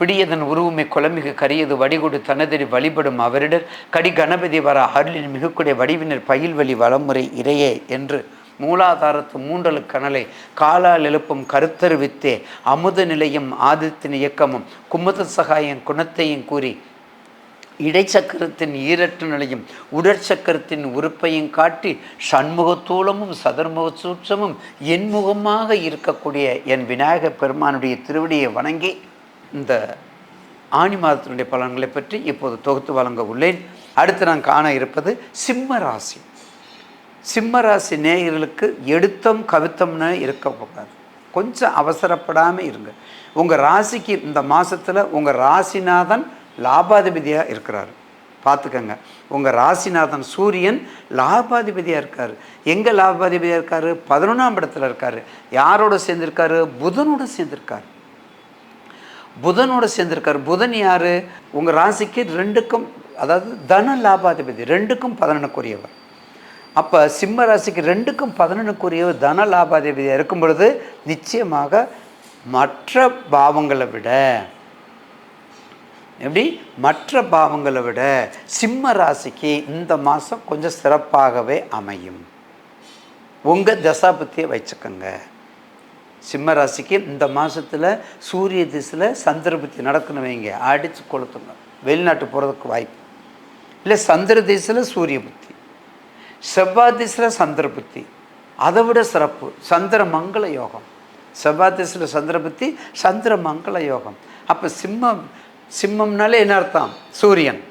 விடியதன் உருவமை குலமிகு கரியது வடிகொடு தனதறி வழிபடும் அவரிடர். கடி கணபதி வர அருளின் மிகுக்குடைய வடிவினர் பயில்வழி வளமுறை இறையே என்று மூலாதாரத்து மூன்றலு கனலை காலால் எழுப்பும் கருத்தருவித்தே அமுத நிலையும் ஆதித்தின் இயக்கமும் குமுத சகாயம் குணத்தையும் கூறி இடைச்சக்கரத்தின் ஈரற்று நிலையும் உடற்சக்கரத்தின் உறுப்பையும் காட்டி சண்முகத்தூளமும் சதுர்முக சூட்சமும் என்முகமாக இருக்கக்கூடிய என் விநாயகப் பெருமானுடைய திருவடியை வணங்கி இந்த ஆணி மாதத்தினுடைய பலன்களை பற்றி இப்போது தொகுத்து வழங்க உள்ளேன். அடுத்து நான் காண இருப்பது சிம்ம ராசி. சிம்ம ராசி நேயர்களுக்கு எடுத்தம் கவித்தம்னு இருக்கக்கூடாது கொஞ்சம் அவசரப்படாமல் இருங்க. உங்கள் ராசிக்கு இந்த மாதத்தில் உங்கள் ராசிநாதன் லாபாதிபதியாக இருக்கிறார். பார்த்துக்கங்க உங்கள் ராசிநாதன் சூரியன் லாபாதிபதியாக இருக்கார். எங்கே லாபாதிபதியாக இருக்கார்? பதினொன்றாம் இடத்துல இருக்கார். யாரோட சேர்ந்திருக்காரு? புதனோட சேர்ந்துருக்காரு. புதனோடு சேர்ந்திருக்கார். புதன் யார்? உங்கள் ராசிக்கு ரெண்டுக்கும் அதாவது தன லாபாதிபதி ரெண்டுக்கும் பதினொன்றுக்குரியவர் அப்போ சிம்ம ராசிக்கு ரெண்டுக்கும் பதினொன்றுக்குரியவர் தன லாபாதிபதியாக இருக்கும் பொழுது நிச்சயமாக மற்ற பாவங்களை விட எப்படி? மற்ற பாவங்களை விட சிம்ம ராசிக்கு இந்த மாதம் கொஞ்சம் சிறப்பாகவே அமையும். உங்கள் தசாபத்தியை வச்சுக்கோங்க. சிம்ம ராசிக்கு இந்த மாதத்தில் சூரிய திசையில் சந்திரபுத்தி நடக்கணும் வைங்க. அடித்து கொளுத்துங்க வெளிநாட்டு போகிறதுக்கு வாய்ப்பு. இல்லை சந்திர திசையில் சூரிய புத்தி. செவ்வாய் திசையில் சந்திர புத்தி. அதை விட சிறப்பு. சந்திர மங்கள யோகம். செவ்வாய் திசையில் சந்திர புத்தி சந்திர மங்கள யோகம். அப்போ சிம்மம் சிம்மம்னாலே என்ன அர்த்தம்? சூரியன்.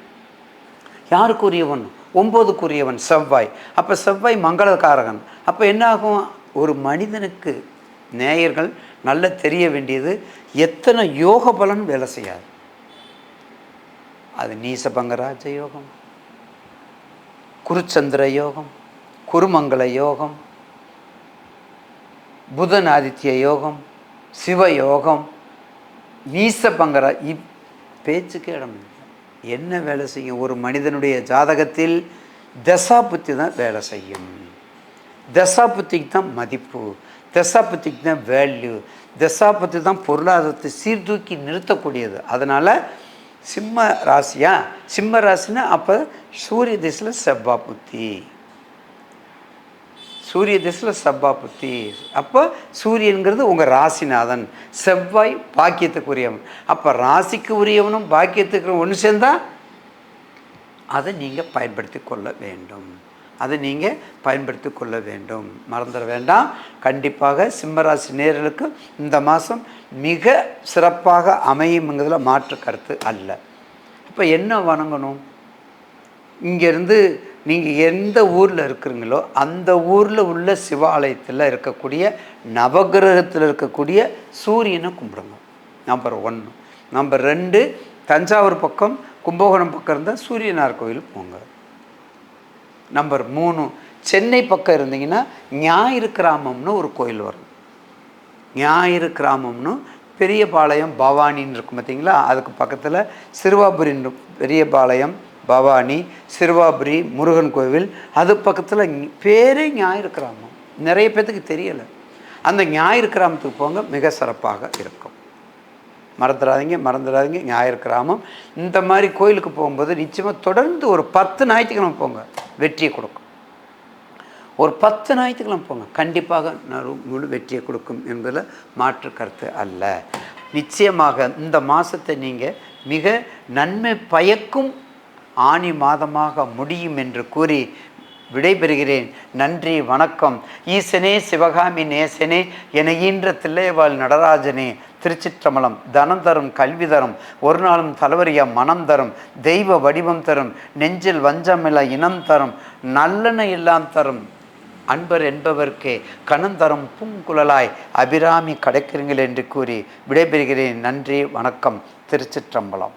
யாருக்குரியவன்? ஒம்போதுக்குரியவன் செவ்வாய். அப்போ செவ்வாய் மங்களகாரகன் அப்போ என்ன ஆகும்? ஒரு மனிதனுக்கு நேயர்கள் நல்ல தெரிய வேண்டியது எத்தனை யோக பலன் வேலை செய்யாது. அது நீசபங்கராஜ யோகம் குருச்சந்திர யோகம் குருமங்கள யோகம் புதன் ஆதித்ய யோகம் சிவ யோகம் நீசபங்கரா இப் பேச்சுக்கே இடம் என்ன வேலை செய்யும்? ஒரு மனிதனுடைய ஜாதகத்தில் தசா புத்தி தான் வேலை செய்யும். தசா புத்திக்கு தான் மதிப்பு. தசாபத்திக்கு தான் வேல்யூ தசா தான் பொருளாதாரத்தை சீர்தூக்கி நிறுத்தக்கூடியது. அதனால் சிம்ம ராசியா? சிம்ம ராசினா அப்போ சூரிய திசையில் செவ்வா புத்தி. சூரிய திசையில் செவ்வா புத்தி. அப்போ சூரியன்கிறது உங்கள் ராசிநாதன். செவ்வாய் பாக்கியத்துக்கு உரியவன் அப்போ ராசிக்கு உரியவனும் பாக்கியத்துக்கு ஒன்று சேர்ந்தா அதை நீங்கள் பயன்படுத்தி கொள்ள வேண்டும். அதை நீங்கள் பயன்படுத்தி கொள்ள வேண்டும். மறந்துட வேண்டாம். கண்டிப்பாக சிம்மராசி நேர்களுக்கு இந்த மாதம் மிக சிறப்பாக அமையுங்கிறதுல மாற்று கருத்து அல்ல. இப்போ என்ன வணங்கணும்? இங்கேருந்து நீங்கள் எந்த ஊரில் இருக்கிறீங்களோ அந்த ஊரில் உள்ள சிவாலயத்தில் இருக்கக்கூடிய நவகிரகத்தில் இருக்கக்கூடிய சூரியனை கும்பிடுங்க. நம்பர் ஒன்று நம்பர் ரெண்டு தஞ்சாவூர் பக்கம் கும்பகோணம் பக்கம் இருந்தால் சூரியனார் கோயில் போங்க. நம்பர் மூணு சென்னை பக்கம் இருந்தீங்கன்னா ஞாயிறு கிராமம்னு ஒரு கோயில் வரும். ஞாயிறு கிராமம்னு பெரியபாளையம் பவானின்னு இருக்கும் பார்த்தீங்களா? அதுக்கு பக்கத்தில் சிறுவாபுரின்னு பெரியபாளையம் பவானி சிறுவாபுரி முருகன் கோவில் அது பக்கத்தில் பேரே ஞாயிறு கிராமம். நிறைய பேர்த்துக்கு தெரியலை. அந்த ஞாயிறு கிராமத்துக்கு போங்க மிக சிறப்பாக இருக்கும். மறந்துடாதீங்க மறந்துடாதீங்க ஞாயிறு கிராமம். இந்த மாதிரி கோயிலுக்கு போகும்போது நிச்சயமாக தொடர்ந்து ஒரு பத்து ஞாயிற்றுக்கிழமை போங்க. வெற்றியை கொடுக்கும். ஒரு பத்து ஞாயிற்றுக்கிழமை போங்க. கண்டிப்பாக முழு வெற்றியை கொடுக்கும் என்பதில் மாற்று கருத்து அல்ல. நிச்சயமாக இந்த மாதத்தை நீங்கள் மிக நன்மை பயக்கும் ஆணி மாதமாக முடியும் என்று கூறி விடைபெறுகிறேன். நன்றி வணக்கம். ஈசனே சிவகாமி நேசனே என ஈன்ற தில்லையவாள் நடராஜனே திருச்சிற்றம்பலம் தனம் தரும் கல்வி தரும். ஒரு நாளும் தலைவரிய மனம் தரும். தெய்வ வடிவம் தரும். நெஞ்சில் வஞ்சமில்ல இனம் தரும். நல்லெண்ண எல்லாம் தரும். அன்பர் என்பவர்க்கே கணம் தரும் பூங்குழலாய் அபிராமி கிடைக்கிறீங்கள் என்று கூறி விடைபெறுகிறேன். நன்றி வணக்கம். திருச்சிற்றம்பலம்.